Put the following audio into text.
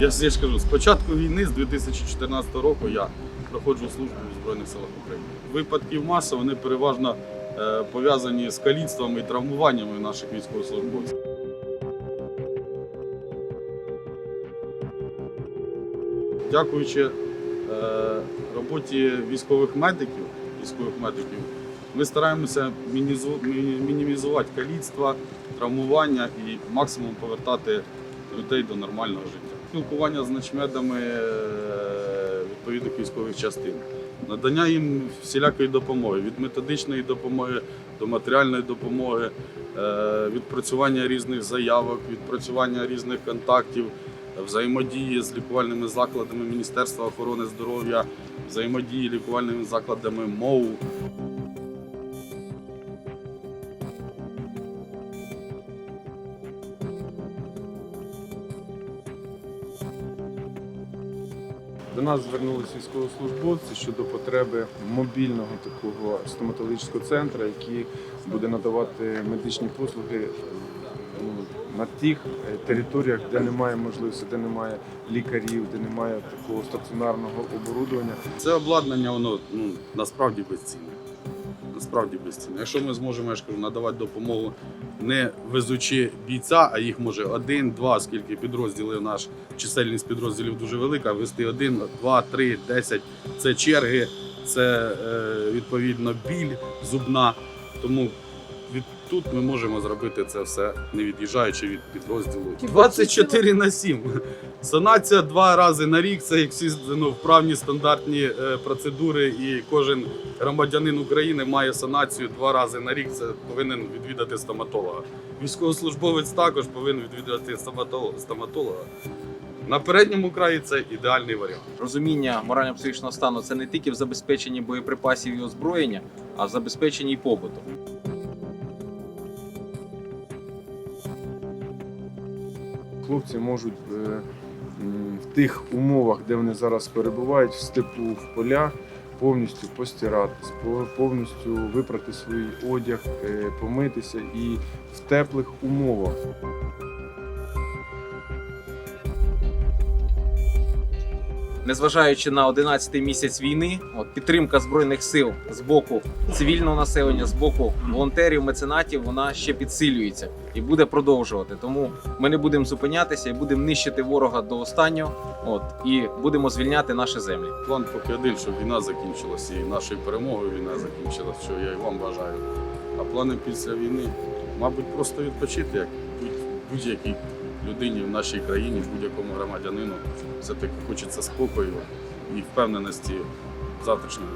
Я ж я ж кажу, з початку війни, з 2014 року, я проходжу службу в Збройних силах України. Випадків маса вони переважно е, пов'язані з каліцтвами і травмуваннями наших військовослужбовців. Дякуючи е, роботі військових медиків, військових медиків, ми стараємося мінімізувати каліцтва, травмування і максимум повертати людей до нормального життя. Спілкування з начмедами е, відповідних військових частин, надання їм всілякої допомоги, від методичної допомоги до матеріальної допомоги, е, відпрацювання різних заявок, відпрацювання різних контактів, взаємодії з лікувальними закладами Міністерства охорони здоров'я, взаємодії лікувальними закладами МОУ. До нас звернулися військовослужбовці щодо потреби мобільного такого стоматологічного центру, який буде надавати медичні послуги ну, на тих е, територіях, де немає можливості, де немає лікарів, де немає такого стаціонарного оборудовання. Це обладнання, воно ну, насправді безцінне. Насправді безцінно. Якщо ми зможемо, я ж кажу, надавати допомогу не везучи бійця, а їх може один, два, скільки підрозділів наш, чисельність підрозділів дуже велика, вести один, два, три, десять. Це черги, це е, відповідно біль зубна. Тому від тут ми можемо зробити це все, не від'їжджаючи від підрозділу. 24 на 7. Санація два рази на рік це як всі ну, вправні стандартні е, процедури, і кожен громадянин України має санацію два рази на рік. Це повинен відвідати стоматолога. Військовослужбовець також повинен відвідати стоматолога. стоматолога. На передньому краї це ідеальний варіант. Розуміння морально-психічного стану це не тільки в забезпеченні боєприпасів і озброєння, а в забезпеченні побуту. Хлопці можуть е, в тих умовах, де вони зараз перебувають, в степу, в полях, повністю постиратись, повністю випрати свій одяг, е, помитися і в теплих умовах. Незважаючи на 11-й місяць війни, от підтримка збройних сил з боку цивільного населення, з боку волонтерів, меценатів, вона ще підсилюється і буде продовжувати. Тому ми не будемо зупинятися і будемо нищити ворога до останнього. От і будемо звільняти наші землі. План поки один, щоб війна закінчилася і нашою перемогою війна закінчилася, що я і вам бажаю. А плани після війни, мабуть, просто відпочити, як будь- будь-якій людині в нашій країні, будь-якому громадянину. Все-таки хочеться спокою і впевненості дні.